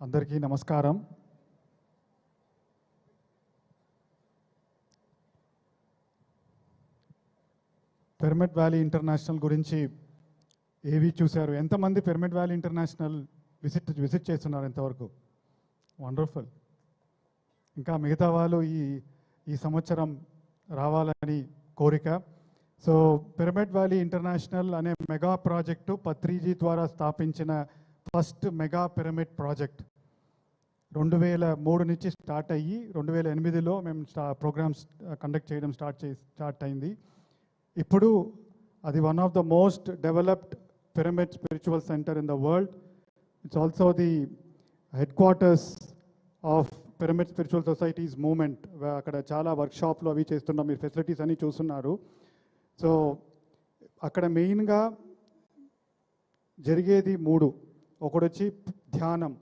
అందరికీ నమస్కారం. Pyramid valley international గురించి ఏవి చూశారు? ఎంతమంది pyramid valley international visit visit చేస్తున్నారు ఎంతవరకు వండర్ఫుల్. ఇంకా మిగతా వాళ్ళు ఈ ఈ సంవత్సరం రావాలని కోరిక. సో పిరమిడ్ వ్యాలీ ఇంటర్నేషనల్ అనే మెగా ప్రాజెక్టు పత్రిజీ ద్వారా స్థాపించిన ఫస్ట్ మెగా పిరమిడ్ ప్రాజెక్ట్. రెండు వేల మూడు నుంచి స్టార్ట్ అయ్యి రెండు వేల ఎనిమిదిలో మేము స్టా ప్రోగ్రామ్స్ కండక్ట్ చేయడం స్టార్ట్ చే స్టార్ట్ అయింది. ఇప్పుడు అది one of the most developed pyramid spiritual center in the world it's also the headquarters of pyramid spiritual societies movement అక్కడ చాలా వర్క్షాప్లు అవి చేస్తున్నాం. మీరు ఫెసిలిటీస్ అన్నీ చూస్తున్నారు. సో అక్కడ మెయిన్గా జరిగేది మూడు. ఒకడొచ్చి ధ్యానం.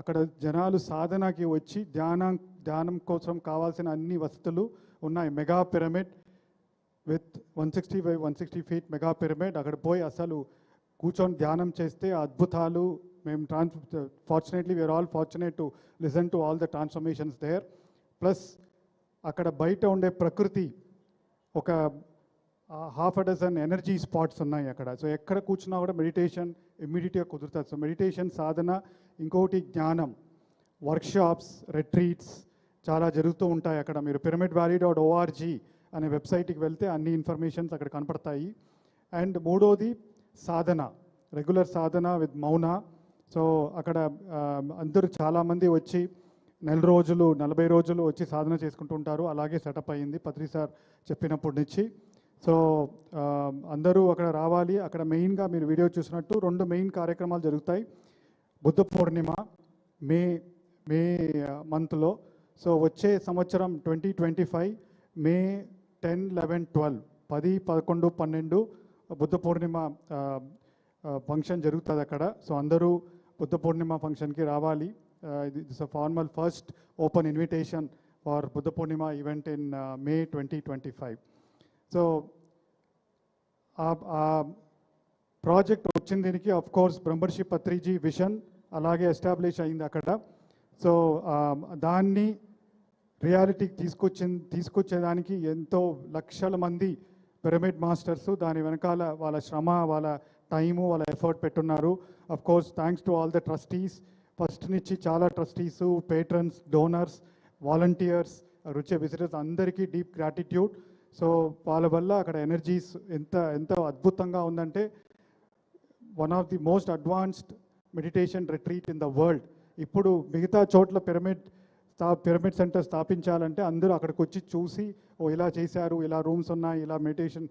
అక్కడ జనాలు సాధనకి వచ్చి ధ్యానం ధ్యానం కోసం కావాల్సిన అన్ని వసతులు ఉన్నాయి. Mega pyramid with one sixty five one sixty feet mega pyramid. అక్కడ పోయి అసలు కూర్చొని ధ్యానం చేస్తే అద్భుతాలు మేము ట్రాన్స్ fortunately we are all fortunate to listen to all the transformations there plus అక్కడ బయట ఉండే ప్రకృతి ఒక half a dozen energy spots ఉన్నాయి అక్కడ. సో ఎక్కడ కూర్చున్నా కూడా మెడిటేషన్ ఇమ్మీడియట్గా కుదురుతుంది. సో మెడిటేషన్ సాధన ఇంకోటి జ్ఞానం. వర్క్షాప్స్ రెట్రీట్స్ చాలా జరుగుతూ ఉంటాయి అక్కడ. మీరు పిరమిడ్ వ్యాలీ డాట్ ఓఆర్జీ అనే వెబ్సైట్కి వెళ్తే అన్ని ఇన్ఫర్మేషన్స్ అక్కడ కనపడతాయి. అండ్ మూడోది సాధన రెగ్యులర్ సాధన విత్ మౌన. సో అక్కడ అందరూ చాలామంది వచ్చి నెల రోజులు నలభై రోజులు వచ్చి సాధన చేసుకుంటూ ఉంటారు. అలాగే సెటప్ అయ్యింది పత్రి సార్ చెప్పినప్పటి నుంచి. సో అందరూ అక్కడ రావాలి. అక్కడ మెయిన్గా మీరు వీడియో చూసినట్టు రెండు మెయిన్ కార్యక్రమాలు జరుగుతాయి. బుద్ధ పూర్ణిమ మే మే మంత్లో. సో వచ్చే సంవత్సరం twenty twenty five May ten eleven twelve పది పదకొండు పన్నెండు బుద్ధ పూర్ణిమ ఫంక్షన్ జరుగుతుంది అక్కడ. సో అందరూ బుద్ధ పూర్ణిమ ఫంక్షన్కి రావాలి. It's a formal first open invitation for Buddha Purnima event in May twenty twenty five. So ఆ ప్రాజెక్ట్ వచ్చిన దీనికి ఆఫ్ కోర్స్ బ్రహ్మర్షి పత్రిజీ విషన్ అలాగే ఎస్టాబ్లిష్ అయింది అక్కడ. సో దాన్ని రియాలిటీకి తీసుకొచ్చి తీసుకొచ్చేదానికి ఎంతో లక్షల మంది పిరమిడ్ మాస్టర్స్ దాని వెనకాల వాళ్ళ శ్రమ వాళ్ళ టైము వాళ్ళ ఎఫర్ట్ పెట్టున్నారు. Of course thanks to all the trustees first నుంచి చాలా ట్రస్టీస్ పేట్రన్స్ డోనర్స్ వాలంటీర్స్ రుచి విజిటర్స్ అందరికీ డీప్ గ్రాటిట్యూడ్ సో వాళ్ళ వల్ల అక్కడ ఎనర్జీస్ ఎంత ఎంత అద్భుతంగా ఉందంటే one of the most advanced meditation retreat in the world ఇప్పుడు మిగతా చోట్ల పిరమిడ్ స్థా పిరమిడ్ సెంటర్ స్థాపించాలంటే అందరూ అక్కడికి వచ్చి చూసి ఓ ఇలా చేశారు ఇలా రూమ్స్ ఉన్నాయి ఇలా మెడిటేషన్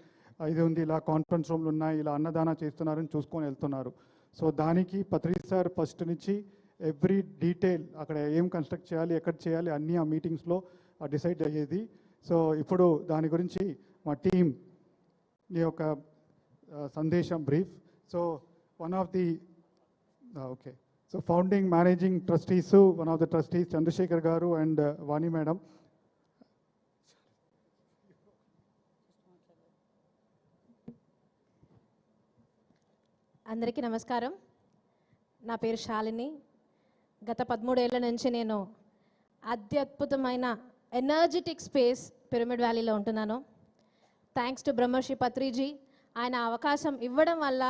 ఇది ఉంది ఇలా కాన్ఫరెన్స్ రూమ్లు ఉన్నాయి ఇలా అన్నదాన చేస్తున్నారని చూసుకొని వెళ్తున్నారు. సో దానికి పత్రిక సార్ ఫస్ట్ నుంచి ఎవ్రీ డీటెయిల్ అక్కడ ఏం కన్స్ట్రక్ట్ చేయాలి ఎక్కడ చేయాలి అన్నీ ఆ మీటింగ్స్లో డిసైడ్ అయ్యేది. సో ఇప్పుడు దాని గురించి మా టీం ఈ యొక్క సందేశం brief so one of the okay so founding managing trustees one of the trustees Chandrasekhar గారు అండ్ వాణి మేడం అందరికీ నమస్కారం. నా పేరు శాలిని. గత పదమూడేళ్ళ నుంచి నేను అత్యద్భుతమైన ఎనర్జెటిక్ స్పేస్ పిరమిడ్ వ్యాలీలో ఉంటున్నాను. థ్యాంక్స్ టు బ్రహ్మర్షి పత్రిజీ ఆయన అవకాశం ఇవ్వడం వల్ల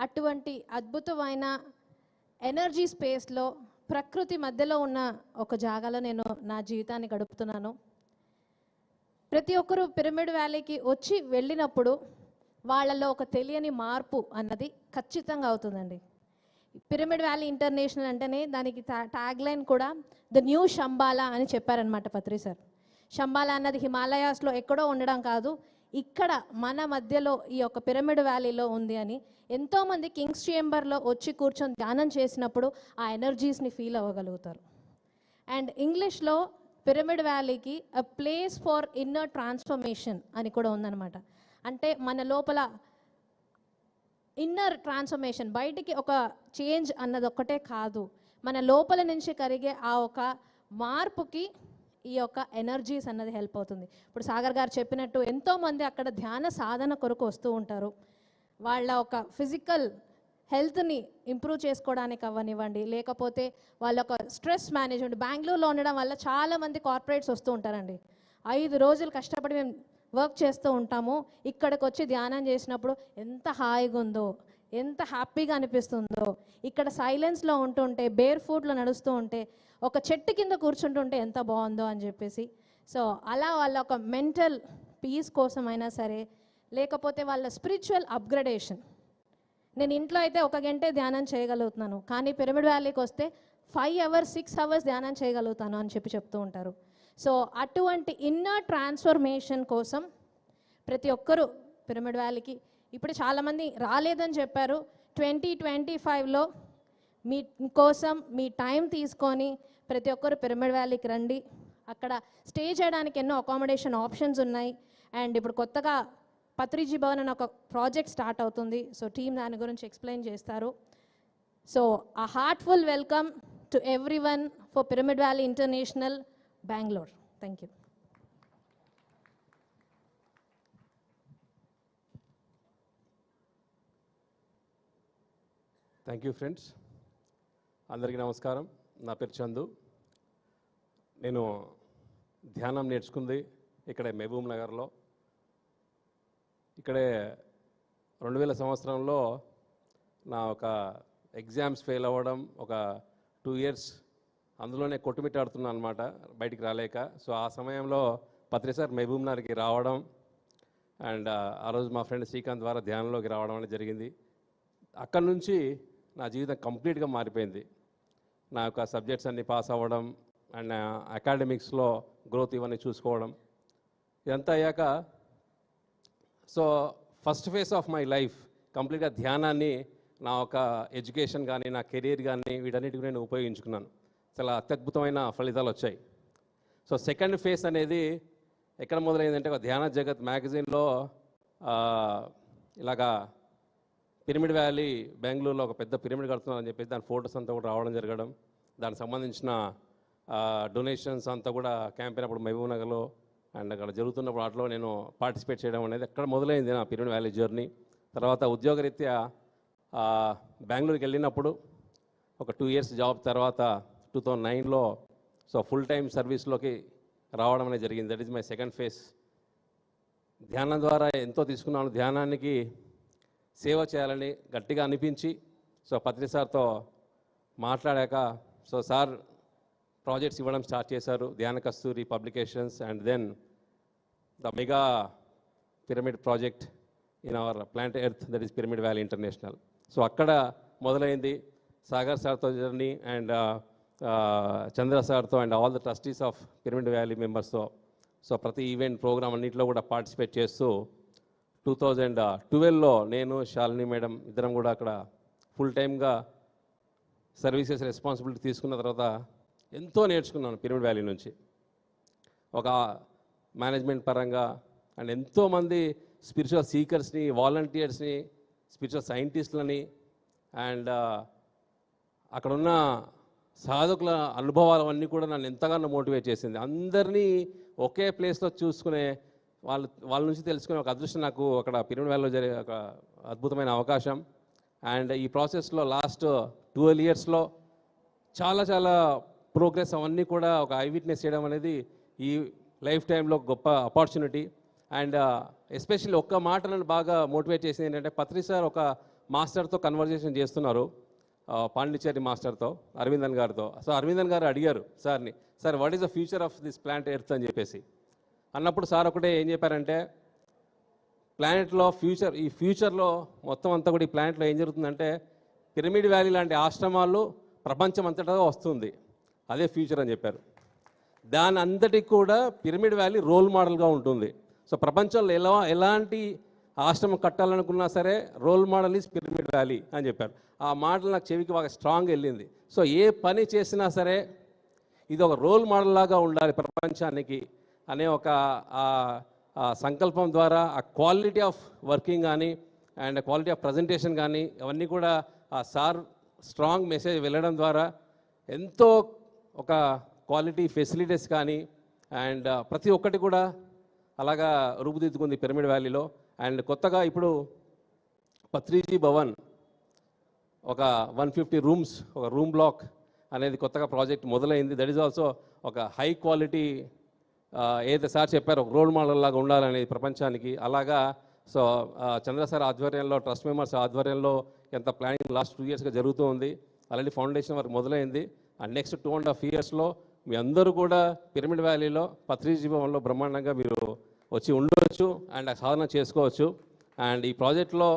అటువంటి అద్భుతమైన ఎనర్జీ స్పేస్లో ప్రకృతి మధ్యలో ఉన్న ఒక జాగాలో నేను నా జీవితాన్ని గడుపుతున్నాను. ప్రతి ఒక్కరూ పిరమిడ్ వ్యాలీకి వచ్చి వెళ్ళినప్పుడు వాళ్ళలో ఒక తెలియని మార్పు అన్నది ఖచ్చితంగా అవుతుందండి. పిరమిడ్ వ్యాలీ ఇంటర్నేషనల్ అంటేనే దానికి ట్యాగ్ లైన్ కూడా ద న్యూ షంబాలా అని చెప్పారనమాట పత్రి సార్. షంబాలా అన్నది హిమాలయాస్లో ఎక్కడో ఉండడం కాదు ఇక్కడ మన మధ్యలో ఈ యొక్క పిరమిడ్ వ్యాలీలో ఉంది అని ఎంతోమంది కింగ్స్ చేంబర్లో వచ్చి కూర్చొని ధ్యానం చేసినప్పుడు ఆ ఎనర్జీస్ని ఫీల్ అవ్వగలుగుతారు. అండ్ ఇంగ్లీష్లో pyramid వ్యాలీకి a place for inner transformation అని కూడా ఉందన్నమాట. అంటే మన లోపల ఇన్నర్ ట్రాన్స్ఫర్మేషన్ బయటికి ఒక చేంజ్ అన్నది ఒక్కటే కాదు. మన లోపల నుంచి కరిగే ఆ ఒక మార్పుకి ఈ యొక్క ఎనర్జీస్ అన్నది హెల్ప్ అవుతుంది. ఇప్పుడు సాగర్ గారు చెప్పినట్టు ఎంతోమంది అక్కడ ధ్యాన సాధన కొరకు వస్తూ ఉంటారు. వాళ్ళ ఒక ఫిజికల్ హెల్త్ని ఇంప్రూవ్ చేసుకోవడానికి అవ్వనివ్వండి. లేకపోతే వాళ్ళ ఒక స్ట్రెస్ మేనేజ్మెంట్ బెంగళూరులో ఉండడం వల్ల చాలామంది కార్పొరేట్స్ వస్తూ ఉంటారండి. ఐదు రోజులు కష్టపడి మేము వర్క్ చేస్తూ ఉంటాము. ఇక్కడికి వచ్చి ధ్యానం చేసినప్పుడు ఎంత హాయిగా ఉందో ఎంత హ్యాపీగా అనిపిస్తుందో. ఇక్కడ సైలెన్స్లో ఉంటుంటే బేర్ ఫుడ్లో నడుస్తూ ఉంటే ఒక చెట్టు కింద కూర్చుంటుంటే ఎంత బాగుందో అని చెప్పేసి. సో అలా వాళ్ళ ఒక మెంటల్ పీస్ కోసమైనా సరే లేకపోతే వాళ్ళ స్పిరిచువల్ అప్గ్రేడేషన్. నేను ఇంట్లో అయితే ఒక గంటే ధ్యానం చేయగలుగుతున్నాను. కానీ పిరమిడ్ వ్యాలీకి వస్తే ఫైవ్ అవర్స్ సిక్స్ అవర్స్ ధ్యానం చేయగలుగుతాను అని చెప్పి చెప్తూ ఉంటారు. సో అటువంటి ఇన్నర్ ట్రాన్స్ఫర్మేషన్ కోసం ప్రతి ఒక్కరూ పిరమిడ్ వ్యాలీకి ఇప్పుడు చాలామంది రాలేదని చెప్పారు. ట్వంటీ ట్వంటీ ఫైవ్లో మీ కోసం మీ టైం తీసుకొని ప్రతి ఒక్కరు పిరమిడ్ వ్యాలీకి రండి. అక్కడ స్టే చేయడానికి ఎన్నో అకామిడేషన్ ఆప్షన్స్ ఉన్నాయి. అండ్ ఇప్పుడు కొత్తగా పత్రిజీ భవన్ అని ఒక ప్రాజెక్ట్ స్టార్ట్ అవుతుంది. సో టీం దాని గురించి ఎక్స్ప్లెయిన్ చేస్తారు. సో ఆ heartful welcome to everyone for pyramid valley international Bengaluru. Thank you. Thank you friends అందరికీ నమస్కారం. నా పేరు చందు. నేను ధ్యానం నేర్చుకుంది ఇక్కడే మహబూబ్ నగర్లో. ఇక్కడే రెండు వేల సంవత్సరంలో నా ఒక ఎగ్జామ్స్ ఫెయిల్ అవ్వడం ఒక టూ ఇయర్స్ అందులోనే కొట్టుమిట్టాడుతున్నా అనమాట బయటికి రాలేక. సో ఆ సమయంలో పత్రిసార్ మహబూబ్ నగర్కి రావడం అండ్ ఆ రోజు మా ఫ్రెండ్ శ్రీకాంత్ ద్వారా ధ్యానంలోకి రావడం అనేది జరిగింది. అక్కడి నుంచి నా జీవితం కంప్లీట్గా మారిపోయింది. నా యొక్క సబ్జెక్ట్స్ అన్ని పాస్ అవ్వడం అండ్ అకాడమిక్స్లో గ్రోత్ ఇవన్నీ చూసుకోవడం ఇదంతా అయ్యాక so first phase of my life కంప్లీట్గా ధ్యానాన్ని నా ఒక ఎడ్యుకేషన్ కానీ నా కెరీర్ కానీ వీటన్నిటికి నేను ఉపయోగించుకున్నాను. చాలా అత్యద్భుతమైన ఫలితాలు వచ్చాయి. సో సెకండ్ ఫేజ్ అనేది ఎక్కడ మొదలైందంటే ఒక ధ్యాన జగత్ మ్యాగజైన్లో ఇలాగా పిరమిడ్ వ్యాలీ బెంగళూరులో ఒక పెద్ద పిరమిడ్ కడుతున్నారని చెప్పేసి దాని ఫోటోస్ అంతా కూడా రావడం జరగడం దానికి సంబంధించిన డొనేషన్స్ అంతా కూడా క్యాంపెయిన్ అప్పుడు మహబూబ్ నగర్లో అండ్ అక్కడ జరుగుతున్నప్పుడు వాటిలో నేను పార్టిసిపేట్ చేయడం అనేది అక్కడ మొదలైంది నా పిరమిడ్ వ్యాలీ జర్నీ. తర్వాత ఉద్యోగరీత్యా బెంగళూరుకి వెళ్ళినప్పుడు ఒక టూ ఇయర్స్ జాబ్ తర్వాత టూ థౌజండ్ నైన్లో సో ఫుల్ టైం సర్వీస్లోకి రావడం అనేది జరిగింది. That is my second phase ధ్యానం ద్వారా ఎంతో తీసుకున్నాను. ధ్యానానికి సేవ చేయాలని గట్టిగా అనిపించి సో పత్రి సార్తో మాట్లాడాక సో సార్ ప్రాజెక్ట్స్ ఇవ్వడం స్టార్ట్ చేశారు Dhyana Kasturi publications and then the mega pyramid project in our planet earth that is pyramid valley international. So అక్కడ మొదలైంది సాగర్ సార్తో జర్నీ అండ్ చంద్ర సార్తో and all the trustees of pyramid valley మెంబర్స్తో. So ప్రతి event programme అన్నింటిలో కూడా participate చేస్తూ two thousand ట్వెల్వ్లో నేను శాలిని మేడం ఇద్దరం కూడా అక్కడ ఫుల్ టైమ్గా సర్వీసెస్ రెస్పాన్సిబిలిటీ తీసుకున్న తర్వాత ఎంతో నేర్చుకున్నాను పిరమిడ్ వ్యాలీ నుంచి. ఒక మేనేజ్మెంట్ పరంగా అండ్ ఎంతోమంది స్పిరిచువల్ సీకర్స్ని వాలంటీర్స్ని స్పిరిచువల్ సైంటిస్టులని అండ్ అక్కడున్న సాధకుల అనుభవాలు అన్నీ కూడా నన్ను ఎంతగానో మోటివేట్ చేసింది. అందరినీ ఒకే ప్లేస్లో చూసుకునే వాళ్ళు వాళ్ళ నుంచి తెలుసుకునే ఒక అదృష్టం నాకు అక్కడ పిరమిడ్ వ్యాలీలో జరిగే ఒక అద్భుతమైన అవకాశం. అండ్ ఈ ప్రాసెస్లో లాస్ట్ ట్వెల్వ్ ఇయర్స్లో చాలా చాలా ప్రోగ్రెస్ అవన్నీ కూడా ఒక ఐ విట్నెస్ చేయడం అనేది ఈ లైఫ్ టైంలో గొప్ప ఆపర్చునిటీ అండ్ ఎస్పెషల్లీ ఒక్క మాటలను బాగా మోటివేట్ చేసింది ఏంటంటే పత్రి సార్ ఒక మాస్టర్తో కన్వర్జేషన్ చేస్తున్నారు. పాండిచేరి పాండిచ్చేరి మాస్టర్తో అరవిందన్ గారితో. సో అరవిందన్ గారు అడిగారు సార్ని sir what is the future of this planet earth అని చెప్పేసి. అన్నప్పుడు సార్ ఒకటే ఏం చెప్పారంటే ప్లానెట్లో ఫ్యూచర్ ఈ ఫ్యూచర్లో మొత్తం అంతా కూడా ఈ ప్లానెట్లో ఏం జరుగుతుందంటే పిరమిడ్ వ్యాలీ లాంటి ఆశ్రమాలు ప్రపంచం అంతటా వస్తుంది. అదే ఫ్యూచర్ అని చెప్పారు. దాని అంతటికి కూడా పిరమిడ్ వ్యాలీ రోల్ మోడల్గా ఉంటుంది. సో ప్రపంచంలో ఎలా ఎలాంటి ఆశ్రమం కట్టాలనుకున్నా సరే role model is pyramid valley అని చెప్పారు. ఆ మాటలు నాకు చెవికి బాగా స్ట్రాంగ్ వెళ్ళింది. సో ఏ పని చేసినా సరే ఇది ఒక రోల్ మోడల్ లాగా ఉండాలి ప్రపంచానికి. అనే ఒక సంకల్పం ద్వారా ఆ క్వాలిటీ ఆఫ్ వర్కింగ్ కానీ అండ్ క్వాలిటీ ఆఫ్ ప్రజెంటేషన్ కానీ అవన్నీ కూడా ఆ సార్ స్ట్రాంగ్ మెసేజ్ వెళ్ళడం ద్వారా ఎంతో ఒక క్వాలిటీ ఫెసిలిటీస్ కానీ అండ్ ప్రతి ఒక్కటి కూడా అలాగా రూపుదిద్దుకుంది పిరమిడ్ వ్యాలీలో. అండ్ కొత్తగా ఇప్పుడు పత్రిజీ భవన్ ఒక వన్ ఫిఫ్టీ రూమ్స్ ఒక రూమ్ బ్లాక్ అనేది కొత్తగా ప్రాజెక్ట్ మొదలైంది. దట్ ఈజ్ ఆల్సో ఒక హై క్వాలిటీ ఏదైతే సార్ చెప్పారో ఒక రోల్ మోడల్ లాగా ఉండాలనేది ప్రపంచానికి. అలాగా సో చంద్ర సార్ ఆధ్వర్యంలో ట్రస్ట్ మెంబర్స్ ఆధ్వర్యంలో ఎంత ప్లానింగ్ లాస్ట్ టూ ఇయర్స్గా జరుగుతూ ఉంది. ఆల్రెడీ ఫౌండేషన్ వర్క్ మొదలైంది. And next two and half ఇయర్స్లో మీ అందరూ కూడా పిరమిడ్ వ్యాలీలో పత్రిజీవంలో బ్రహ్మాండంగా మీరు వచ్చి ఉండవచ్చు అండ్ ఆ సాధన చేసుకోవచ్చు. అండ్ ఈ ప్రాజెక్ట్లో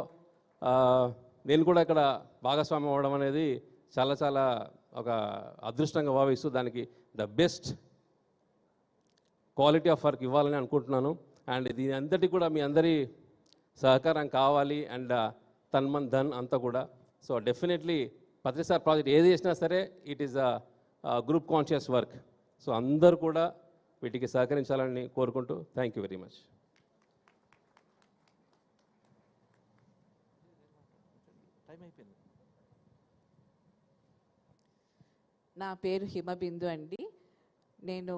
నేను కూడా ఇక్కడ భాగస్వామ్యం అవ్వడం అనేది చాలా చాలా ఒక అదృష్టంగా భావిస్తూ దానికి the best quality of work ఇవ్వాలని అనుకుంటున్నాను. అండ్ దీని అంతటి కూడా మీ అందరి సహకారం కావాలి. అండ్ తన్మన్ ధన్ అంతా కూడా. సో డెఫినెట్లీ పత్రిసార్ ప్రాజెక్ట్ ఏది చేసినా సరే it is a group conscious work. So అందరూ కూడా వీటికి సహకరించాలని కోరుకుంటూ థ్యాంక్ యూ వెరీ మచ్. నా పేరు హిమబిందు అండి. నేను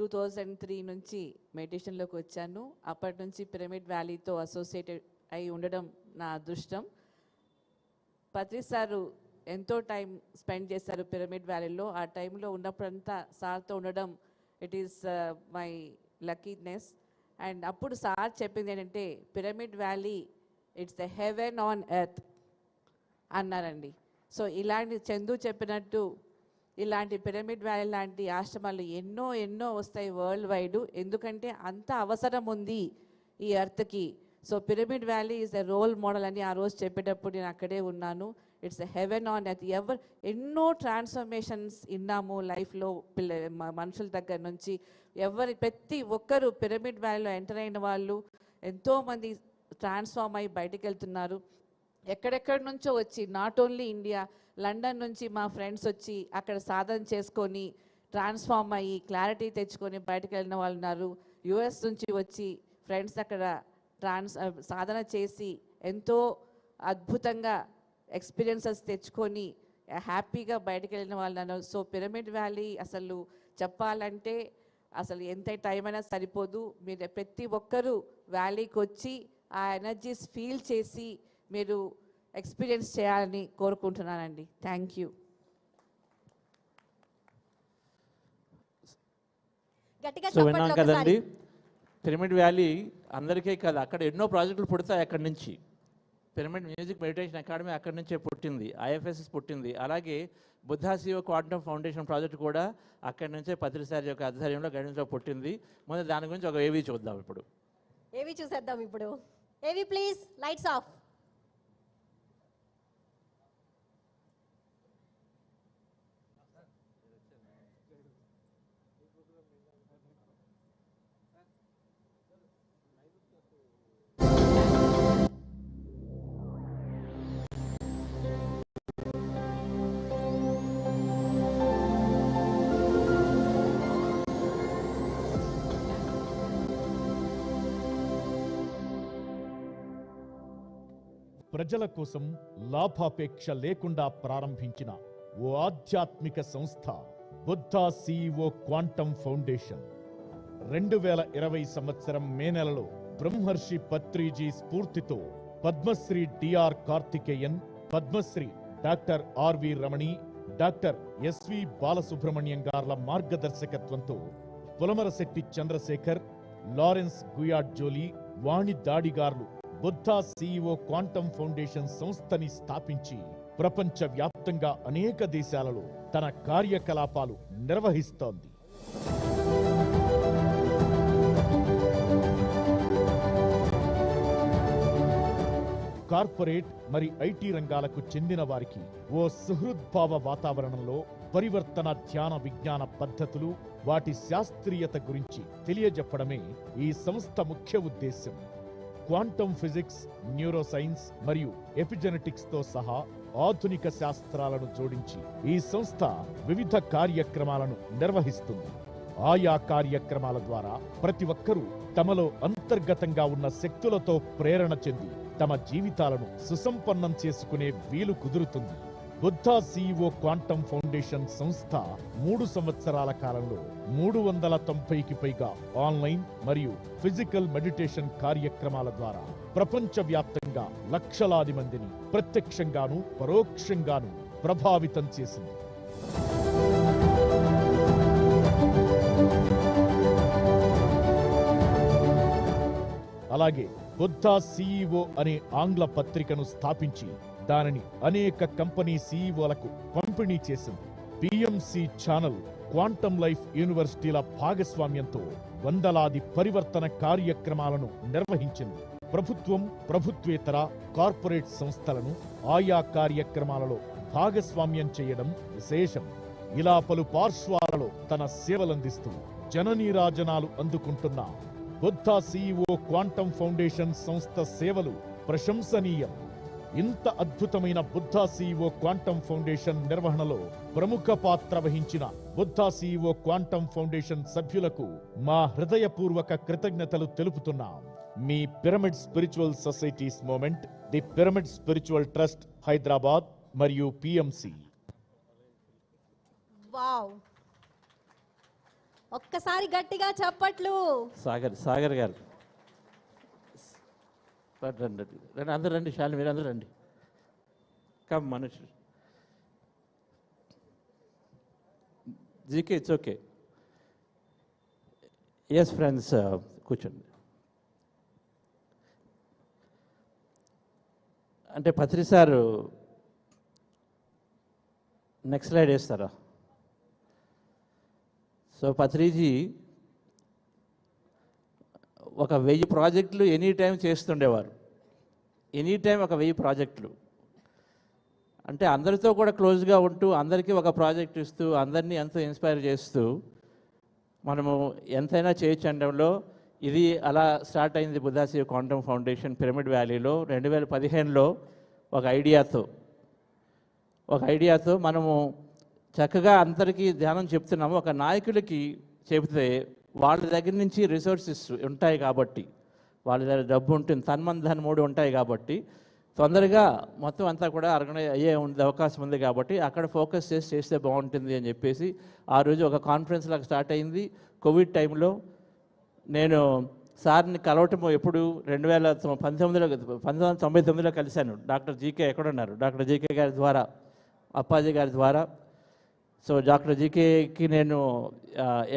టూ థౌజండ్ త్రీ నుంచి మెడిటేషన్లోకి వచ్చాను. అప్పటి నుంచి పిరమిడ్ వ్యాలీతో అసోసియేటెడ్ అయి ఉండడం నా అదృష్టం. పత్రి సారు ఎంతో టైం స్పెండ్ చేశారు పిరమిడ్ వ్యాలీలో ఆ టైంలో ఉన్నప్పుడంతా సార్తో ఉండడం it is my luckiness and అప్పుడు సార్ చెప్పింది ఏంటంటే pyramid valley it's the heaven on earth అన్నారండి. సో ఇలాంటి చందు చెప్పినట్టు ఇలాంటి పిరమిడ్ వ్యాలీ లాంటి ఆశ్రమాలు ఎన్నో ఎన్నో వస్తాయి వరల్డ్ వైడ్ ఎందుకంటే అంత అవసరం ఉంది ఈ ఎర్త్కి so pyramid valley is a role model అని ఆ రోజు చెప్పేటప్పుడు నేను అక్కడే ఉన్నాను. ఇట్స్ హెవెన్ ఆన్ ఎర్త్ ఎవరు ఎన్నో ట్రాన్స్ఫర్మేషన్స్ విన్నాము లైఫ్లో పిల్ల మనుషుల దగ్గర నుంచి. ఎవరి ప్రతి ఒక్కరు పిరమిడ్ వ్యాలీలో ఎంటర్ అయిన వాళ్ళు ఎంతోమంది ట్రాన్స్ఫార్మ్ అయ్యి బయటికి వెళ్తున్నారు. ఎక్కడెక్కడి నుంచో వచ్చి నాట్ ఓన్లీ ఇండియా లండన్ నుంచి మా ఫ్రెండ్స్ వచ్చి అక్కడ సాధన చేసుకొని ట్రాన్స్ఫార్మ్ అయ్యి క్లారిటీ తెచ్చుకొని బయటకు వెళ్ళిన వాళ్ళు ఉన్నారు. యుఎస్ నుంచి వచ్చి ఫ్రెండ్స్ అక్కడ ట్రాన్స్ సాధన చేసి ఎంతో అద్భుతంగా ఎక్స్పీరియన్సెస్ తెచ్చుకొని హ్యాపీగా బయటకు వెళ్ళిన వాళ్ళు ఉన్నారు. సో పిరమిడ్ వ్యాలీ అసలు చెప్పాలంటే అసలు ఎంత టైం అయినా సరిపోదు. మీరు ప్రతి ఒక్కరూ వ్యాలీకి వచ్చి ఆ ఎనర్జీస్ ఫీల్ చేసి మీరు ఎక్స్పీరియన్స్ చేయాలని కోరుకుంటున్నానండి. థ్యాంక్ యూ గట్టిగా సో విన్నాం చప్పట్లు కదండి. పిరమిడ్ వ్యాలీ అందరికీ కాదు అక్కడ ఎన్నో ప్రాజెక్టులు పుడతాయి అక్కడి నుంచి. పిరమిడ్ మ్యూజిక్ మెడిటేషన్ అకాడమీ అక్కడి నుంచే పుట్టింది ఐఎఫ్ఎస్ఎస్ పుట్టింది. అలాగే బుద్ధాశివ క్వాంటమ్ ఫౌండేషన్ ప్రాజెక్ట్ కూడా అక్కడి నుంచే పత్రిసారి యొక్క ఆధ్వర్యంలో గణితంలో పుట్టింది. ముందు దాని గురించి ఒక ఏవి చూద్దాం ఇప్పుడు. ఏవి చూసేద్దాం ఇప్పుడు. ఏవి ప్లీజ్ లైట్స్ ఆఫ్ ప్రజల కోసం లాభాపేక్ష లేకుండా ప్రారంభించిన ఓ ఆధ్యాత్మిక సంస్థ బుద్ధా సిఇఓ క్వాంటమ్ ఫౌండేషన్. రెండు వేల ఇరవై సంవత్సరం మే నెలలో బ్రహ్మర్షి పత్రిజీ స్ఫూర్తితో Padmashri DR Karthikeyan Padmashri doctor RV Ramani doctor SV Balasubrahmanyam గార్ల మార్గదర్శకత్వంతో Pulamarasetti Chandrasekhar Lawrence Guyard Jolie Vani దాడిగార్లు Buddha CEO quantum foundation సంస్థని స్థాపించి ప్రపంచ వ్యాప్తంగా అనేక దేశాలలో తన కార్యకలాపాలు నిర్వహిస్తోంది. కార్పొరేట్ మరి ఐటీ రంగాలకు చెందిన వారికి ఓ సుహృద్భావ వాతావరణంలో పరివర్తన ధ్యాన విజ్ఞాన పద్ధతులు వాటి శాస్త్రీయత గురించి తెలియజెప్పడమే ఈ సంస్థ ముఖ్య ఉద్దేశం క్వాంటమ్ ఫిజిక్స్ న్యూరోసైన్స్ మరియు ఎపిజెనెటిక్స్తో సహా ఆధునిక శాస్త్రాలను జోడించి ఈ సంస్థ వివిధ కార్యక్రమాలను నిర్వహిస్తుంది. ఆయా కార్యక్రమాల ద్వారా ప్రతి ఒక్కరూ తమలో అంతర్గతంగా ఉన్న శక్తులతో ప్రేరణ చెంది తమ జీవితాలను సుసంపన్నం చేసుకునే వీలు కుదురుతుంది. బుద్ధా సిఇఓ క్వాంటమ్ ఫౌండేషన్ సంస్థ మూడు సంవత్సరాల కాలంలో మూడు వందల తొంభైకి పైగా ఆన్లైన్ మరియు ఫిజికల్ మెడిటేషన్ కార్యక్రమాల ద్వారా ప్రపంచవ్యాప్తంగా లక్షలాది మందిని ప్రత్యక్షంగాను పరోక్షంగాను ప్రభావితం చేసింది. అలాగే బుద్ధా సీఈఓ అనే ఆంగ్ల పత్రికను స్థాపించి దానిని అనేక కంపెనీ సీఈఓలకు పంపిణీ చేసింది. పిఎంసి ఛానల్ క్వాంటమ్ లైఫ్ యూనివర్సిటీల భాగస్వామ్యంతో వందలాది పరివర్తన కార్యక్రమాలను నిర్వహించింది. ప్రభుత్వం ప్రభుత్వేతర కార్పొరేట్ సంస్థలను ఆయా కార్యక్రమాలలో భాగస్వామ్యం చేయడం విశేషం. ఇలా పలు పార్శ్వాలలో తన సేవలందిస్తూ జననీరాజనాలు అందుకుంటున్న బుద్ధ సీఈఓ క్వాంటమ్ ఫౌండేషన్ సంస్థ సేవలు ప్రశంసనీయం. ఇంత అద్భుతమైన బుద్ధ సీఈఓ క్వాంటమ్ ఫౌండేషన్ నిర్వహణలో ప్రముఖ పాత్ర వహించిన బుద్ధ సీఈఓ క్వాంటమ్ ఫౌండేషన్ సభ్యులకు మా హృదయపూర్వక కృతజ్ఞతలు తెలుపుతున్నాం. మీ pyramid spiritual societies movement the pyramid spiritual trust Hyderabad మరియు పిఎంసి వావ్. ఒక్కసారి గట్టిగా చప్పట్లు. సాగర్ సాగర్ గారు. రండి రండి అందరు రండి శాలి మీరు అందరు రండి. కమ్ మనుషులు. GK it's okay. Yes friends uh, కూర్చోండి. అంటే పత్రి సారు నెక్స్ట్ స్లైడ్ వేస్తారా? సో పత్రిజీ ఒక వెయ్యి ప్రాజెక్టులు ఎనీ టైం చేస్తుండేవారు. ఎనీ టైం ఒక వెయ్యి ప్రాజెక్టులు. అంటే అందరితో కూడా క్లోజ్గా ఉంటూ అందరికీ ఒక ప్రాజెక్ట్ ఇస్తూ అందరినీ ఎంతో ఇన్స్పైర్ చేస్తూ మనము ఎంతైనా చేయొచ్చు అనడంలో ఇది అలా స్టార్ట్ అయింది బుద్ధాశివ క్వాంటమ్ ఫౌండేషన్ పిరమిడ్ వ్యాలీలో రెండు వేల పదిహేనులో ఒక ఐడియాతో. ఒక ఐడియాతో మనము చక్కగా అందరికీ ధ్యానం చెప్తున్నాము. ఒక నాయకులకి చెబితే వాళ్ళ దగ్గర నుంచి రిసోర్సెస్ ఉంటాయి కాబట్టి వాళ్ళ దగ్గర డబ్బు ఉంటుంది తన్మన్ ధన్ మూడు ఉంటాయి కాబట్టి తొందరగా మొత్తం అంతా కూడా ఆర్గనైజ్ అయ్యే ఉండే అవకాశం ఉంది కాబట్టి అక్కడ ఫోకస్ చేసి చేస్తే బాగుంటుంది అని చెప్పేసి ఆ రోజు ఒక కాన్ఫరెన్స్ లాగా స్టార్ట్ అయింది. కోవిడ్ టైంలో నేను సార్ని కలవటం ఎప్పుడు రెండు వేల పంతొమ్మిదిలో పంతొమ్మిది వందల తొంభై తొమ్మిదిలో కలిశాను. డాక్టర్ జీకే ఎక్కడున్నారు? డాక్టర్ జీకే గారి ద్వారా అప్పాజీ గారి ద్వారా. సో డాక్టర్ జీకేకి నేను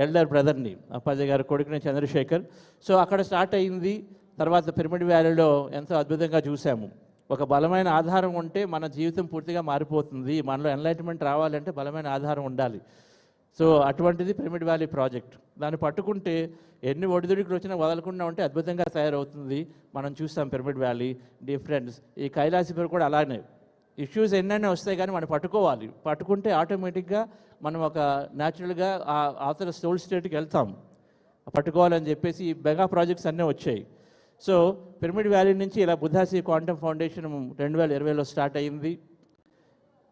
ఎల్డర్ బ్రదర్ని అప్పాజీ గారి కొడుకుని చంద్రశేఖర్. సో అక్కడ స్టార్ట్ అయింది. తర్వాత పిరమిడ్ వ్యాలీలో ఎంతో అద్భుతంగా చూసాము. ఒక బలమైన ఆధారం ఉంటే మన జీవితం పూర్తిగా మారిపోతుంది. మనలో ఎన్లైట్మెంట్ రావాలంటే బలమైన ఆధారం ఉండాలి. సో అటువంటిది పిరమిడ్ వ్యాలీ ప్రాజెక్ట్. దాన్ని పట్టుకుంటే ఎన్ని ఒడిదుడికులు వచ్చినా వదలకుండా ఉంటే అద్భుతంగా తయారవుతుంది. మనం చూస్తాం పిరమిడ్ వ్యాలీ డిఫరెన్స్. ఈ కైలాసపురం కూడా అలానే. ఇష్యూస్ ఎన్నైనా వస్తాయి కానీ మనం పట్టుకోవాలి. పట్టుకుంటే ఆటోమేటిక్గా మనం ఒక న్యాచురల్గా ఆ అవతల సోల్ స్టేట్కి వెళ్తాం. పట్టుకోవాలని చెప్పేసి ఈ మెగా ప్రాజెక్ట్స్ అన్నీ వచ్చాయి. సో పిరమిడ్ వ్యాలీ నుంచి ఇలా బుద్ధాసి క్వాంటమ్ ఫౌండేషన్ రెండు వేల ఇరవైలో స్టార్ట్ అయింది.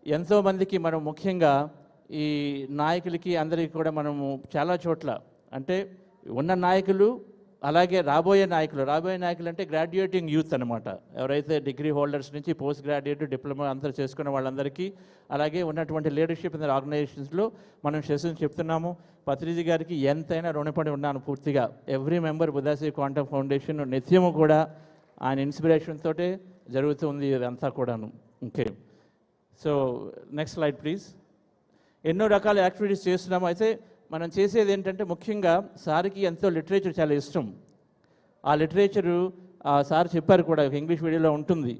ఎంతోమందికి మనం ముఖ్యంగా ఈ నాయకులకి అందరికీ కూడా మనము చాలా చోట్ల అంటే ఉన్న నాయకులు అలాగే రాబోయే నాయకులు రాబోయే నాయకులు అంటే గ్రాడ్యుయేటింగ్ యూత్ అనమాట ఎవరైతే డిగ్రీ హోల్డర్స్ నుంచి పోస్ట్ గ్రాడ్యుయేట్ డిప్లొమా అందరూ చేసుకున్న వాళ్ళందరికీ అలాగే ఉన్నటువంటి లీడర్షిప్ ఇన్ ఆర్గనైజేషన్స్లో మనం సెషన్ చెప్తున్నాము. పత్రిజీ గారికి ఎంతైనా రుణపడి ఉన్నాను పూర్తిగా. ఎవ్రీ మెంబర్ బుదాసి క్వాంటమ్ ఫౌండేషన్ నిత్యము కూడా ఆయన ఇన్స్పిరేషన్ తోటే జరుగుతుంది ఇదంతా కూడాను. Okay so next slide please ఎన్నో రకాల యాక్టివిటీస్ చేస్తున్నాము. అయితే మనం చేసేది ఏంటంటే ముఖ్యంగా సార్కి ఎంతో లిటరేచర్ చాలా ఇష్టం. ఆ లిటరేచరు ఆ సార్ చెప్పారు కూడా ఒక ఇంగ్లీష్ మీడియంలో ఉంటుంది.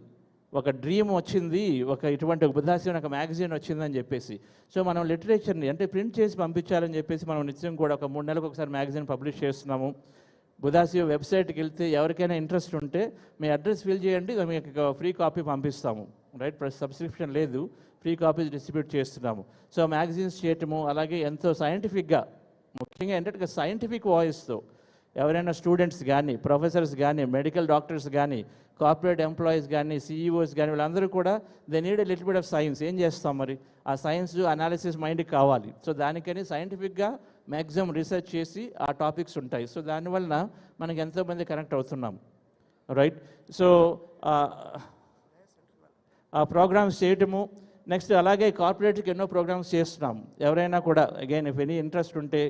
ఒక డ్రీమ్ వచ్చింది ఒక ఇటువంటి ఒక బుద్ధాశివన్ ఒక మ్యాగజైన్ వచ్చిందని చెప్పేసి. సో మనం లిటరేచర్ని అంటే ప్రింట్ చేసి పంపించాలని చెప్పేసి మనం నిత్యం కూడా ఒక మూడు నెలలకు ఒకసారి మ్యాగజైన్ పబ్లిష్ చేస్తున్నాము. బుధాశివ వెబ్సైట్కి వెళ్తే ఎవరికైనా ఇంట్రెస్ట్ ఉంటే మీ అడ్రస్ ఫిల్ చేయండి మీకు ఫ్రీ కాపీ పంపిస్తాము. రైట్? సబ్స్క్రిప్షన్ లేదు. ఫ్రీ కాపీస్ డిస్ట్రిబ్యూట్ చేస్తున్నాము. సో మ్యాగజైన్స్ చేయటము అలాగే ఎంతో సైంటిఫిక్గా ముఖ్యంగా ఏంటంటే సైంటిఫిక్ వాయిస్తో ఎవరైనా స్టూడెంట్స్ కానీ ప్రొఫెసర్స్ కానీ మెడికల్ డాక్టర్స్ కానీ కార్పొరేట్ ఎంప్లాయీస్ కానీ సీఈఓస్ కానీ వీళ్ళందరూ కూడా they need little bit of science ఏం చేస్తాం మరి? ఆ సైన్స్ అనాలిసిస్ మైండ్కి కావాలి. సో దానికని సైంటిఫిక్గా మ్యాక్సిమం రీసెర్చ్ చేసి ఆ టాపిక్స్ ఉంటాయి. సో దానివల్ల మనకి ఎంతోమంది కనెక్ట్ అవుతున్నాం. రైట్? సో ఆ ప్రోగ్రామ్స్ చేయటము నెక్స్ట్ అలాగే కార్పొరేట్కి ఎన్నో ప్రోగ్రామ్స్ చేస్తున్నాం. ఎవరైనా కూడా అగైన్ ఇఫ్ ఎనీ ఇంట్రెస్ట్ ఉంటే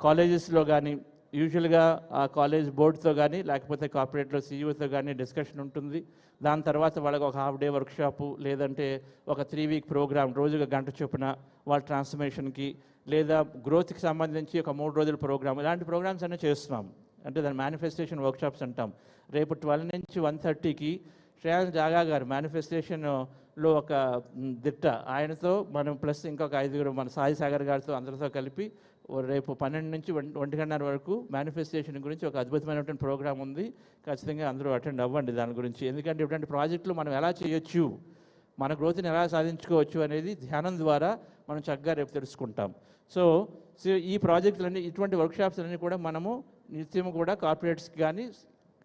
కాలేజెస్లో కానీ యూజువల్గా ఆ కాలేజ్ బోర్డుతో కానీ లేకపోతే కార్పొరేట్లో సీఈఓతో కానీ డిస్కషన్ ఉంటుంది. దాని తర్వాత వాళ్ళకి ఒక హాఫ్ డే వర్క్షాపు లేదంటే ఒక త్రీ వీక్ ప్రోగ్రామ్ రోజుగా గంట చొప్పున వాళ్ళ ట్రాన్స్ఫర్మేషన్కి లేదా గ్రోత్కి సంబంధించి ఒక మూడు రోజుల ప్రోగ్రామ్ ఇలాంటి ప్రోగ్రామ్స్ అన్నీ చేస్తున్నాం. అంటే దాని మేనిఫెస్టేషన్ వర్క్షాప్స్ అంటాం. రేపు ట్వెల్వ్ నుంచి వన్ థర్టీకి శ్రేయాన్ జాగా గారు లో ఒక దిట్ట. ఆయనతో మనం ప్లస్ ఇంకొక ఐదుగురు మన సాయి సాగర్ గారితో అందరితో కలిపి ఓ రేపు పన్నెండు నుంచి ఒంటి గంటన్నర వరకు మేనిఫెస్టేషన్ గురించి ఒక అద్భుతమైనటువంటి ప్రోగ్రామ్ ఉంది. ఖచ్చితంగా అందరూ అటెండ్ అవ్వండి దాని గురించి. ఎందుకంటే ఇటువంటి ప్రాజెక్టులు మనం ఎలా చేయొచ్చు మన గ్రోత్ని ఎలా సాధించుకోవచ్చు అనేది ధ్యానం ద్వారా మనం చక్కగా రేపు తెలుసుకుంటాం. సో సో ఈ ప్రాజెక్టులన్నీ ఇటువంటి వర్క్షాప్స్ అన్నీ కూడా మనము నిత్యం కూడా కార్పొరేట్స్కి కానీ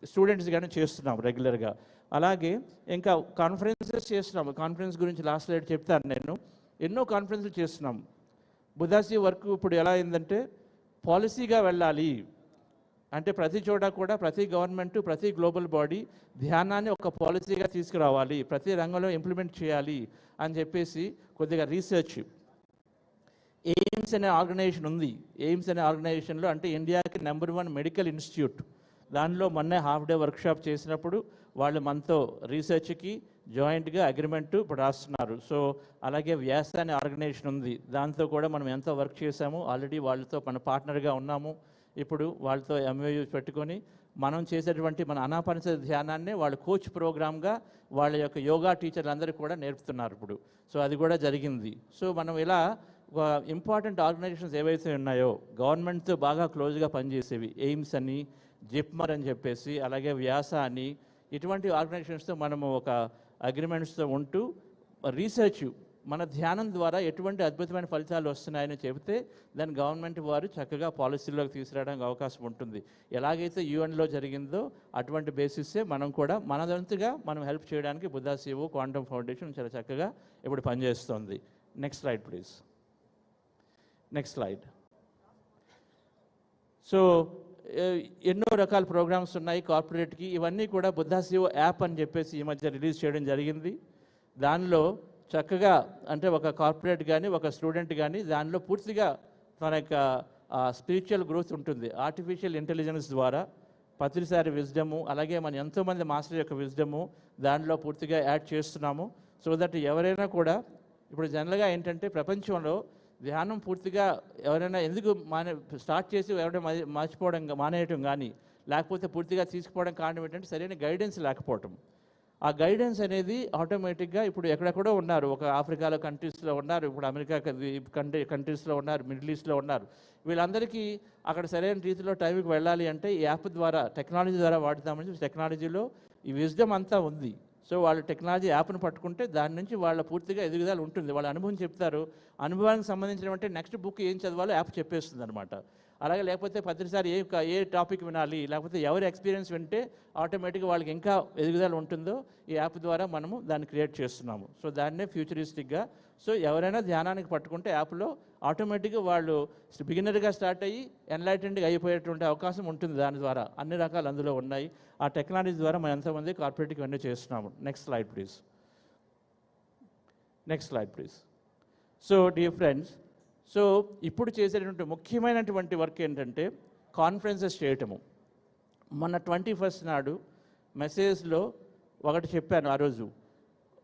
స్టూడెంట్స్ కానీ చేస్తున్నాం రెగ్యులర్గా అలాగే ఇంకా కాన్ఫరెన్స్ కాన్ఫరెన్సెస్ చేస్తున్నాము కాన్ఫరెన్స్ గురించి లాస్ట్ లైట్ చెప్తాను నేను. ఎన్నో కాన్ఫరెన్స్లు చేస్తున్నాం. బుధాసి వర్క్ ఇప్పుడు ఎలా అయిందంటే పాలసీగా వెళ్ళాలి. అంటే ప్రతి చోట కూడా ప్రతి గవర్నమెంట్ ప్రతి గ్లోబల్ బాడీ ధ్యానాన్ని ఒక పాలసీగా తీసుకురావాలి. ప్రతి రంగంలో ఇంప్లిమెంట్ చేయాలి అని చెప్పేసి కొద్దిగా రీసెర్చ్ ఎయిమ్స్ అనే ఆర్గనైజేషన్ ఉంది. ఎయిమ్స్ అనే ఆర్గనైజేషన్లో అంటే ఇండియాకి నెంబర్ వన్ మెడికల్ ఇన్స్టిట్యూట్ దానిలో మొన్నే హాఫ్ డే వర్క్షాప్ చేసినప్పుడు వాళ్ళు మనతో రీసెర్చ్కి జాయింట్గా అగ్రిమెంట్ ఇప్పుడు రాస్తున్నారు. సో అలాగే వ్యాస అనే ఆర్గనైజేషన్ ఉంది. దాంతో కూడా మనం ఎంతో వర్క్ చేశాము ఆల్రెడీ వాళ్ళతో మన పార్ట్నర్గా ఉన్నాము. ఇప్పుడు వాళ్ళతో ఎంఓయూ పెట్టుకొని మనం చేసేటువంటి మన అనాపనిస ధ్యానాన్ని వాళ్ళ కోచ్ ప్రోగ్రామ్గా వాళ్ళ యొక్క యోగా టీచర్లు అందరూ కూడా నేర్పుతున్నారు ఇప్పుడు. సో అది కూడా జరిగింది. సో మనం ఇలా ఇంపార్టెంట్ ఆర్గనైజేషన్స్ ఏవైతే ఉన్నాయో గవర్నమెంట్తో బాగా క్లోజ్గా పనిచేసేవి ఎయిమ్స్ అని జిప్మర్ అని చెప్పేసి అలాగే వ్యాస అని ఇటువంటి ఆర్గనైజేషన్స్తో మనము ఒక అగ్రిమెంట్స్తో ఉంటూ రీసెర్చ్ మన ధ్యానం ద్వారా ఎటువంటి అద్భుతమైన ఫలితాలు వస్తున్నాయని చెబితే దాన్ని గవర్నమెంట్ వారు చక్కగా పాలసీలోకి తీసుకురావడానికి అవకాశం ఉంటుంది. ఎలాగైతే యూఎన్లో జరిగిందో అటువంటి బేసిస్సే మనం కూడా మనదంతుగా మనం హెల్ప్ చేయడానికి బుద్దాశీవు క్వాంటమ్ ఫౌండేషన్ చాలా చక్కగా ఇప్పుడు పనిచేస్తుంది. Next slide please next slide so ఎన్నో రకాల ప్రోగ్రామ్స్ ఉన్నాయి కార్పొరేట్కి. ఇవన్నీ కూడా బుద్ధాశివ యాప్ అని చెప్పేసి ఈ మధ్య రిలీజ్ చేయడం జరిగింది. దానిలో చక్కగా అంటే ఒక కార్పొరేట్ కానీ ఒక స్టూడెంట్ కానీ దానిలో పూర్తిగా తన యొక్క స్పిరిచువల్ గ్రోత్ ఉంటుంది. ఆర్టిఫిషియల్ ఇంటెలిజెన్స్ ద్వారా పత్రిసారి విజ్డము అలాగే మన ఎంతోమంది మాస్టర్ యొక్క విజ్డము దానిలో పూర్తిగా యాడ్ చేస్తున్నాము. సో దట్ ఎవరైనా కూడా ఇప్పుడు జనరల్గా ఏంటంటే ప్రపంచంలో ధ్యానం పూర్తిగా ఎవరైనా ఎందుకు మానే స్టార్ట్ చేసి ఎవరైనా మర్చిపోవడం మానేయటం కానీ లేకపోతే పూర్తిగా తీసుకుపోవడం కారణం ఏంటంటే సరైన గైడెన్స్ లేకపోవటం. ఆ గైడెన్స్ అనేది ఆటోమేటిక్గా ఇప్పుడు ఎక్కడెక్కడో ఉన్నారు. ఒక ఆఫ్రికాలో కంట్రీస్లో ఉన్నారు ఇప్పుడు అమెరికా కంట్రీ కంట్రీస్లో ఉన్నారు మిడిల్ ఈస్ట్లో ఉన్నారు. వీళ్ళందరికీ అక్కడ సరైన రీతిలో టైంకి వెళ్ళాలి అంటే ఈ యాప్ ద్వారా టెక్నాలజీ ద్వారా వాడుతామని టెక్నాలజీలో ఈ విజ్డమ్ అంతా ఉంది. సో వాళ్ళు టెక్నాలజీ యాప్ను పట్టుకుంటే దాని నుంచి వాళ్ళ పూర్తిగా ఎదుగుదల ఉంటుంది. వాళ్ళ అనుభవం చెప్తారు. అనుభవానికి సంబంధించినటువంటి నెక్స్ట్ బుక్ ఏం చదవాలో యాప్ చెప్పేస్తుంది అనమాట అలాగే లేకపోతే ప్రతిసారి ఏ ఏ టాపిక్ వినాలి లేకపోతే ఎవరి ఎక్స్పీరియన్స్ వింటే ఆటోమేటిక్గా వాళ్ళకి ఇంకా ఎదుగుదల ఉంటుందో ఈ యాప్ ద్వారా మనము దాన్ని క్రియేట్ చేస్తున్నాము. సో దాన్నే ఫ్యూచరిస్టిక్గా సో ఎవరైనా ధ్యానానికి పట్టుకుంటే యాప్లో ఆటోమేటిక్గా వాళ్ళు బిగినర్గా స్టార్ట్ అయ్యి ఎన్లైటెండ్గా అయిపోయేటువంటి అవకాశం ఉంటుంది దాని ద్వారా. అన్ని రకాలు అందులో ఉన్నాయి. ఆ టెక్నాలజీ ద్వారా మనం ఎంతమంది కార్పొరేట్కి అన్నీ చేస్తున్నాము. Next slide please next slide please so dear friends so ఇప్పుడు చేసేటటువంటి ముఖ్యమైనటువంటి వర్క్ ఏంటంటే కాన్ఫరెన్సెస్ చేయటము. మొన్న ట్వంటీ ఫస్ట్ నాడు మెసేజ్లో ఒకటి చెప్పాను ఆ రోజు.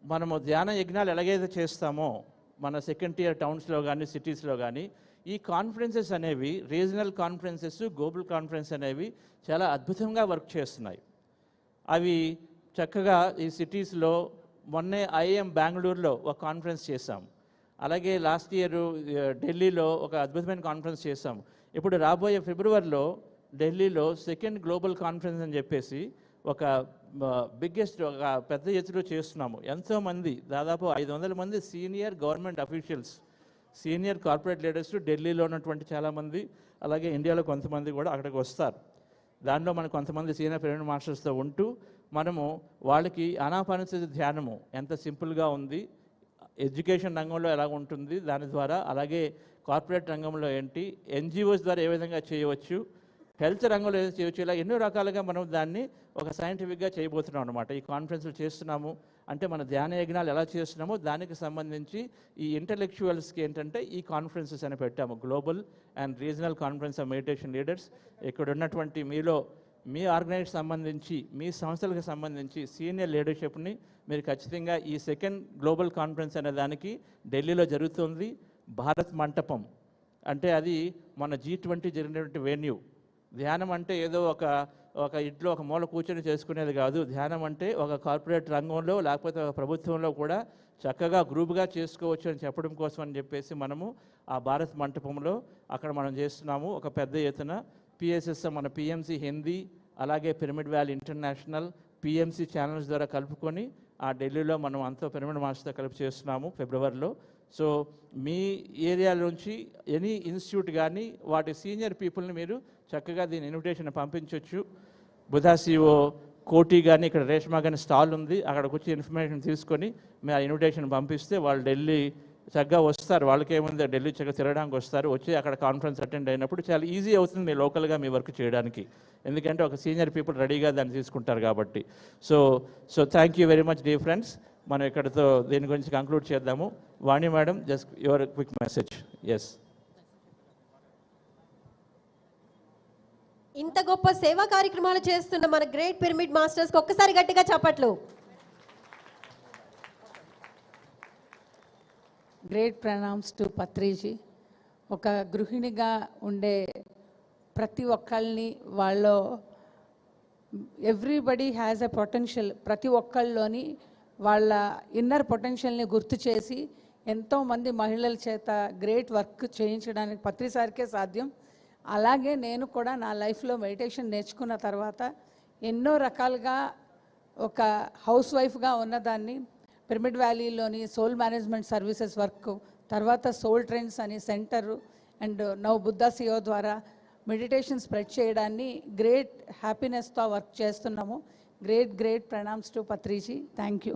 మనము ధ్యాన యజ్ఞాలు ఎలాగైతే చేస్తామో మన సెకండ్ ఇయర్ టౌన్స్లో కానీ సిటీస్లో కానీ ఈ కాన్ఫరెన్సెస్ అనేవి రీజనల్ కాన్ఫరెన్సెస్ గ్లోబల్ కాన్ఫరెన్స్ అనేవి చాలా అద్భుతంగా వర్క్ చేస్తున్నాయి. అవి చక్కగా ఈ సిటీస్లో మొన్నే ఐఎం బెంగళూరులో ఒక కాన్ఫరెన్స్ చేశాం. అలాగే లాస్ట్ ఇయర్ ఢిల్లీలో ఒక అద్భుతమైన కాన్ఫరెన్స్ చేసాం ఇప్పుడు రాబోయే ఫిబ్రవరిలో ఢిల్లీలో సెకండ్ గ్లోబల్ కాన్ఫరెన్స్ అని చెప్పేసి ఒక బిగ్గెస్ట్ ఒక పెద్ద ఎత్తులో చేస్తున్నాము. ఎంతోమంది దాదాపు ఐదు వందల మంది senior government officials senior corporate leaders ఢిల్లీలో ఉన్నటువంటి చాలామంది అలాగే ఇండియాలో కొంతమంది కూడా అక్కడికి వస్తారు. దానిలో మనకు కొంతమంది సీనియర్ పిరమిడ్ మాస్టర్స్తో ఉంటూ మనము వాళ్ళకి అనాపానసతి ధ్యానము ఎంత సింపుల్గా ఉంది ఎడ్యుకేషన్ రంగంలో ఎలా ఉంటుంది దాని ద్వారా అలాగే కార్పొరేట్ రంగంలో ఏంటి ఎన్జిఓస్ ద్వారా ఏ విధంగా చేయవచ్చు హెల్త్ రంగంలో ఏదైనా చేయవచ్చు ఇలా ఎన్నో రకాలుగా మనం దాన్ని ఒక సైంటిఫిక్గా చేయబోతున్నాం అనమాట ఈ కాన్ఫరెన్స్లు చేస్తున్నాము అంటే మన ధ్యాన యజ్ఞాలు ఎలా చేస్తున్నామో దానికి సంబంధించి ఈ ఇంటలెక్చువల్స్కి ఏంటంటే ఈ కాన్ఫరెన్సెస్ అని పెట్టాము. Global and regional conference of meditation leaders ఇక్కడ ఉన్నటువంటి మీలో మీ ఆర్గనైజ్ సంబంధించి మీ సంస్థలకు సంబంధించి సీనియర్ లీడర్షిప్ని మీరు ఖచ్చితంగా ఈ సెకండ్ గ్లోబల్ కాన్ఫరెన్స్ అనే దానికి ఢిల్లీలో జరుగుతుంది. భారత్ మంటపం అంటే అది మన జీ ట్వంటీ జరిగినటువంటి వెన్యూ ధ్యానం అంటే ఏదో ఒక ఒక ఇంట్లో ఒక మూల కూర్చొని చేసుకునేది కాదు. ధ్యానం అంటే ఒక కార్పొరేట్ రంగంలో లేకపోతే ఒక ప్రభుత్వంలో కూడా చక్కగా గ్రూప్గా చేసుకోవచ్చు అని చెప్పడం కోసం అని చెప్పేసి మనము ఆ భారత్ మంటపంలో అక్కడ మనం చేస్తున్నాము. ఒక పెద్ద ఎత్తున పిఎస్ఎస్ఎం మన పిఎంసి హిందీ అలాగే pyramid valley international PMC channels ద్వారా కలుపుకొని ఆ ఢిల్లీలో మనం అంతా పిరమిడ్ మాస్టర్తో కలిపి చేస్తున్నాము ఫిబ్రవరిలో సో మీ ఏరియా నుంచి ఎనీ ఇన్స్టిట్యూట్ కానీ వాటి సీనియర్ పీపుల్ని మీరు చక్కగా దీని ఇన్విటేషన్ పంపించవచ్చు బుధాసిఓ కోటి కానీ ఇక్కడ రేష్మా కానీ స్టాల్ ఉంది. అక్కడికి వచ్చి ఇన్ఫర్మేషన్ తీసుకొని మీరు ఆ ఇన్విటేషన్ పంపిస్తే వాళ్ళు ఢిల్లీ చక్కగా వస్తారు. వాళ్ళకి ఏముంది ఢిల్లీ చక్కగా తిరగడానికి వస్తారు. వచ్చి అక్కడ కాన్ఫరెన్స్ అటెండ్ అయినప్పుడు చాలా ఈజీ అవుతుంది మీ లోకల్గా మీ వర్క్ చేయడానికి. ఎందుకంటే ఒక సీనియర్ పీపుల్ రెడీగా దాన్ని తీసుకుంటారు కాబట్టి. So so thank you very much dear friends మనం ఇక్కడతో దీని గురించి కంక్లూడ్ చేద్దాము. Vani madam just your quick message yes ఇంత గొప్ప సేవా కార్యక్రమాలు చేస్తున్న మన గ్రేట్ పిరమిడ్ మాస్టర్స్కి ఒక్కసారి గట్టిగా చెప్పట్లు. గ్రేట్ ప్రణామ్స్ టు పత్రిజీ ఒక గృహిణిగా ఉండే ప్రతి ఒక్కళ్ళని వాళ్ళ ఎవ్రీబడి హ్యాజ్ ఎ పొటెన్షియల్ ప్రతి ఒక్కళ్ళలోని వాళ్ళ ఇన్నర్ పొటెన్షియల్ని గుర్తు చేసి ఎంతోమంది మహిళల చేత గ్రేట్ వర్క్ చేయించడానికి పత్రిసారికే సాధ్యం. అలాగే నేను కూడా నా లైఫ్లో మెడిటేషన్ నేర్చుకున్న తర్వాత ఎన్నో రకాలుగా ఒక హౌస్ వైఫ్గా ఉన్నదాన్ని పిరమిడ్ వ్యాలీలోని సోల్ మేనేజ్మెంట్ సర్వీసెస్ వర్క్ తర్వాత సోల్ ట్రెండ్స్ అని center and now Buddha CEO ద్వారా మెడిటేషన్ స్ప్రెడ్ చేయడాన్ని గ్రేట్ హ్యాపీనెస్తో వర్క్ చేస్తున్నాము. Great great pranams to Patriji. Thank you.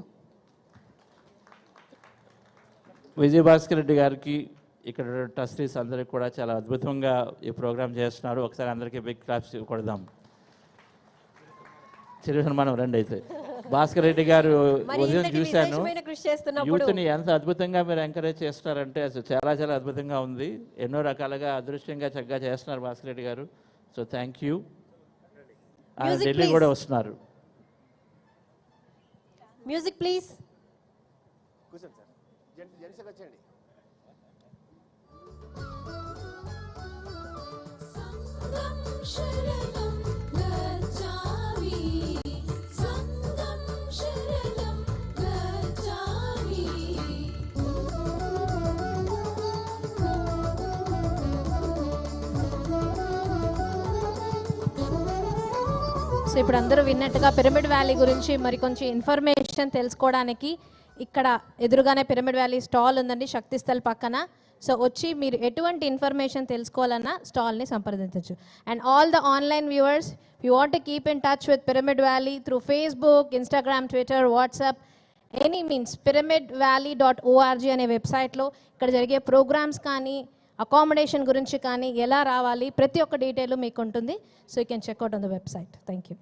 Vijayabhaskar Reddy గారికి ఇక్కడ ట్రస్టీస్ అందరికి కూడా చాలా అద్భుతంగా ఈ ప్రోగ్రామ్ చేస్తున్నారు. ఒకసారి అందరికీ బిగ్ క్లాప్స్ కొడదాం చిరు సన్మానం రండి అయితే. భాస్కర్ రెడ్డి గారు ఉదయం చూశాను. విశేషమైన కృషి చేస్తున్నప్పుడు యూత్ని ఎంత అద్భుతంగా మీరు ఎంకరేజ్ చేస్తున్నారంటే అసలు చాలా చాలా అద్భుతంగా ఉంది. ఎన్నో రకాలుగా అదృష్టంగా చక్కగా చేస్తున్నారు భాస్కర్ రెడ్డి గారు. So thank you Delhi. కూడా వస్తున్నారు. మ్యూజిక్ ప్లీజ్ సంగం శరణం సో ఇప్పుడు అందరూ విన్నట్టుగా పిరమిడ్ వ్యాలీ గురించి మరి కొంచెం ఇన్ఫర్మేషన్ తెలుసుకోవడానికి ఇక్కడ ఎదురుగానే పిరమిడ్ వ్యాలీ స్టాల్ ఉందండి శక్తి స్థల్ పక్కన. సో వచ్చి మీరు ఎటువంటి ఇన్ఫర్మేషన్ తెలుసుకోవాలన్నా స్టాల్ని సంప్రదించవచ్చు. And all the online viewers you want keep in touch with pyramid valley through Facebook Instagram Twitter WhatsApp any means pyramid valley dot ORG అనే వెబ్సైట్లో ఇక్కడ జరిగే ప్రోగ్రామ్స్ కానీ అకామిడేషన్ గురించి కానీ ఎలా రావాలి? ప్రతి ఒక్క డీటెయిల్ మీకు ఉంటుంది so you can check out on the website. Thank you